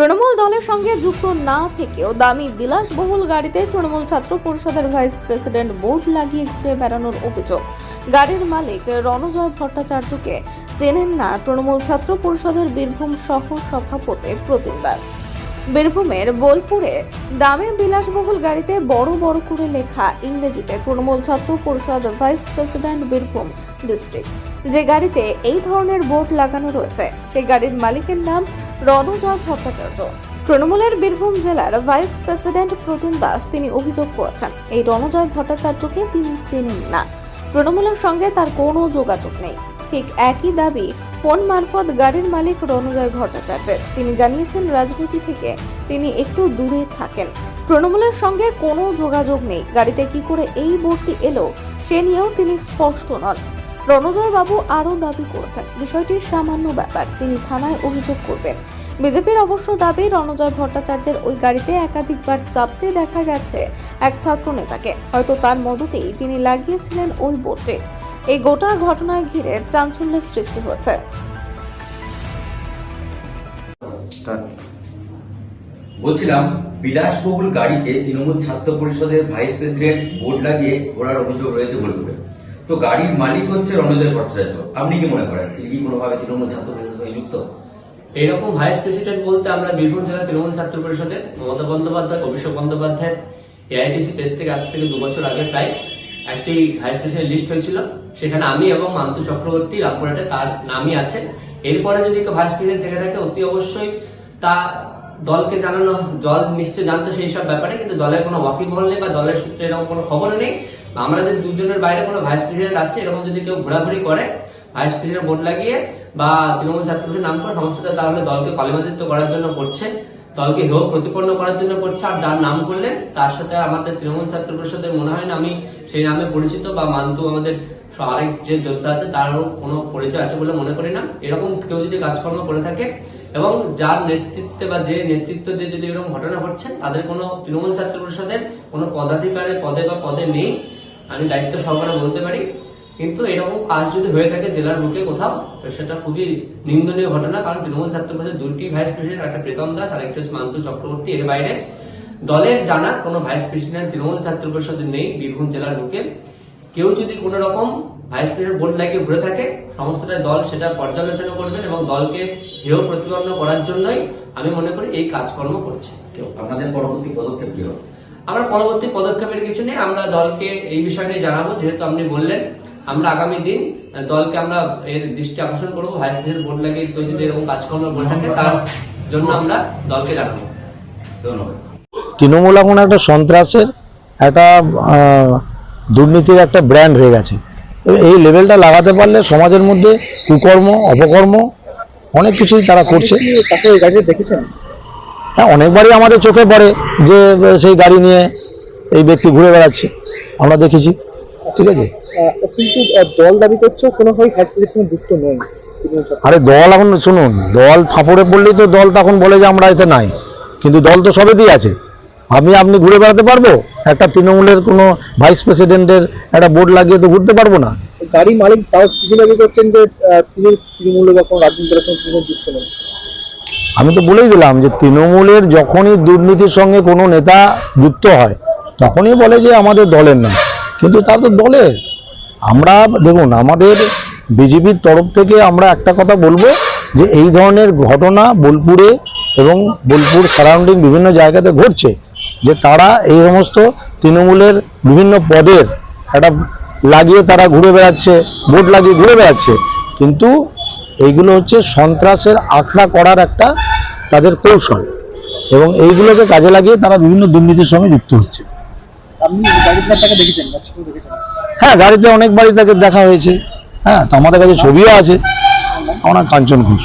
তৃণমূল দলের সঙ্গে যুক্ত না থেকেও দামি বিলাসবহুল গাড়িতে তৃণমূল ছাত্র পরিষদের ভাইস প্রেসিডেন্ট বোর্ড লাগিয়ে ঘুরে বেড়ানোর অভিযোগ। গাড়ির মালিক রণজয় ভট্টাচার্যকে চেনেন না তৃণমূল ছাত্র পরিষদের বীরভূম সহ সভাপতি প্রতিম দাস বীরভূমের বোলপুরে দামে বিলাসবহুল গাড়িতে বড় বড় করে লেখা ইংরেজিতে তৃণমূল ছাত্র পরিষদ ভাইস প্রেসিডেন্ট বীরভূম ডিস্ট্রিক্ট। যে গাড়িতে এই ধরনের বোর্ড লাগানো রয়েছে, সেই গাড়ির মালিকের নাম রণজয় ভট্টাচার্য। তৃণমূলের বীরভূম জেলার ভাইস প্রেসিডেন্ট প্রতিম দাস তিনি অভিযোগ করেছেন, এই রণজয় ভট্টাচার্যকে তিনি চেনেন না। তৃণমূলের সঙ্গে তার কোনো যোগাযোগ নেই। ঠিক একই দাবি ফোন মারফত গাড়ির মালিক রণজয় ভট্টাচার্যের। তিনি জানিয়েছেন, রাজনীতি থেকে তিনি একটু দূরে থাকেন। তৃণমূলের সঙ্গে কোনো যোগাযোগ নেই। গাড়িতে কি করে এই বোর্ডটি এলো, সে নিয়েও তিনি স্পষ্ট নন। রণজয় বাবু আরও দাবি করেছেন। বিষয়টি সামান্য ব্যাপার তিনি থানায় অভিযোগ করবেন। বিজেপির অবশ্য দাবি, রণজয় ভট্টাচার্যের ওই গাড়িতে একাধিকবার চাপতে দেখা গেছে এক ছাত্র নেতাকে হয়তো তার মদতেই তিনি লাগিয়েছিলেন ওই বোর্ডে এই গোটা ঘটনায় ঘিরে চাঞ্চল্যের সৃষ্টি হয়েছে। বলছিলাম, বিলাসবহুল গাড়িতে তৃণমূল ছাত্র পরিষদের ভাইস প্রেসিডেন্ট বোর্ড লাগিয়ে ঘোরার অভিযোগ রয়েছে বোলপুরে তো গাড়ির মালিক হচ্ছে রণজয় ভট্টাচার্য। আপনি কি মনে করেন? তিনি কি কোনোভাবে তৃণমূল ছাত্র পরিষদের সঙ্গে যুক্ত? এইরকম ভাইস প্রেসিডেন্ট বলতে আমরা বীরভূম জেলা তৃণমূল ছাত্র পরিষদের মমতা বন্দ্যোপাধ্যায়, অভিষেক বন্দ্যোপাধ্যায়ের এআইটিসি পেজ থেকে আজ থেকে দু বছর আগে প্রায় একটি ভাইস প্রেসিডেন্ট লিস্ট হয়েছিল। সেখানে আমি এবং মান্তু চক্রবর্তী রামপুরহাটে তার নামই আছে। এরপরে যদি কেউ ভাইস প্রেসিডেন্ট থেকে থাকে, অতি অবশ্যই তা দলকে জানানো, দল নিশ্চয় জানতো সেই সব ব্যাপারে, কিন্তু দলের কোনো ওয়াকিবহল নেই বা দলের সূত্রে এরকম কোনো খবর নেই। আমাদের দুজনের বাইরে কোনো ভাইস প্রেসিডেন্ট আছে, এরকম যদি কেউ ঘোরাঘুরি করে ভাইস প্রেসিডেন্ট বোর্ড লাগিয়ে বা তৃণমূল ছাত্র পরিষদের নাম করে সমস্তটা তাহলে দলকে কলিমাদিত্য করার জন্য করছে, দলকে হেয় প্রতিপন্ন করার জন্য করছে, আর যার নাম করলেন তার সাথে আমাদের তৃণমূল ছাত্র পরিষদের মনে হয় না আমি সেই নামে পরিচিত বা মান্তু আমাদের আরেক যে যোদ্ধা আছে, তারও কোনো পরিচয় আছে বলে মনে করি না। এরকম কেউ যদি কাজকর্ম করে থাকে এবং যার নেতৃত্বে বা যে নেতৃত্ব দিয়ে যদি এরকম ঘটনা ঘটছে, তাদের কোনো তৃণমূল ছাত্র পরিষদের কোনো পদাধিকারের পদে বা পদে নেই আমি দায়িত্ব সহকারে বলতে পারি, কিন্তু এরকম কাজ যদি হয়ে থাকে জেলার বুকে কোথাও সেটা খুবই নিন্দনীয় ঘটনা, কারণ তৃণমূল ছাত্র পরিষদের দুটি ভাইস প্রেসিডেন্ট একটা প্রীতম দাস আর একটা হচ্ছে মান্তু চক্রবর্তী। এর বাইরে দলের জানা কোনো ভাইস প্রেসিডেন্ট তৃণমূল ছাত্র পরিষদের নেই বীরভূম জেলার বুকে। কেউ যদি কোনো রকম ভাইস প্রেসিডেন্ট বোর্ড লাগিয়ে ঘুরে থাকে, সমস্তটা দল সেটা পর্যালোচনা করবেন এবং দলকে হেয় প্রতিপন্ন করার জন্যই আমি মনে করি এই কাজকর্ম করছে। কেউ আপনাদের পরবর্তী পদক্ষেপ কি হবে? আমরা পরবর্তী পদক্ষেপের কিছু নেই আমরা দলকে এই বিষয় নিয়ে জানাব যেহেতু আপনি বললেন আমরা আগামী দিন দলকে আমরা এর দৃষ্টি আকর্ষণ করব ভাইস বোর্ড কেউ যদি এরকম কাজকর্ম বলে থাকে তার জন্য আমরা দলকে জানাব। ধন্যবাদ। তৃণমূল এখন একটা সন্ত্রাসের একটা আহ, দুর্নীতির একটা ব্র্যান্ড হয়ে গেছে। তো এই লেভেলটা লাগাতে পারলে সমাজের মধ্যে কুকর্ম অপকর্ম অনেক কিছুই তারা করছে। তাকে দেখেছেন? হ্যাঁ অনেকবারই আমাদের চোখে পড়ে যে সেই গাড়ি নিয়ে এই ব্যক্তি ঘুরে বেড়াচ্ছে। আমরা দেখেছি ঠিক আছে? কিন্তু দল দাবি করছে প্রেসিডেন্ট যুক্ত ছাত্র। আরে দল এখন শুনুন দল ফাঁপড়ে পড়লেই তো দল তখন বলে যে আমরা এতে নাই। কিন্তু দল তো সবেতেই আছে। আমি আপনি ঘুরে বেড়াতে পারব? একটা তৃণমূলের কোনো ভাইস প্রেসিডেন্টের একটা বোর্ড লাগিয়ে তো ঘুরতে পারব না। গাড়ি মালিক তাও তিনি দাবি করছেন যে তিনি তৃণমূলে বা কোনো রাজনীতি যুক্ত নয় আমি তো বলেই দিলাম যে তৃণমূলের যখনই দুর্নীতির সঙ্গে কোনো নেতা যুক্ত হয়, তখনই বলে যে আমাদের দলের না কিন্তু তা তো দলের আমরা, দেখুন, আমাদের বিজেপির তরফ থেকে আমরা একটা কথা বলব যে এই ধরনের ঘটনা বোলপুরে এবং বোলপুর সারাউন্ডিং বিভিন্ন জায়গাতে ঘটছে, যে তারা এই সমস্ত তৃণমূলের বিভিন্ন পদের একটা লাগিয়ে তারা ঘুরে বেড়াচ্ছে, ভোট লাগিয়ে ঘুরে বেড়াচ্ছে। কিন্তু এইগুলো হচ্ছে সন্ত্রাসের আখড়া করার একটা তাদের কৌশল। এবং এইগুলোকে কাজে লাগিয়ে তারা বিভিন্ন দুর্নীতির সঙ্গে যুক্ত হচ্ছে। হ্যাঁ গাড়িতে অনেক বাড়ি তাকে দেখা হয়েছে। হ্যাঁ তো আমাদের কাছে ছবিও আছে। আমার কাঞ্চন ঘোষ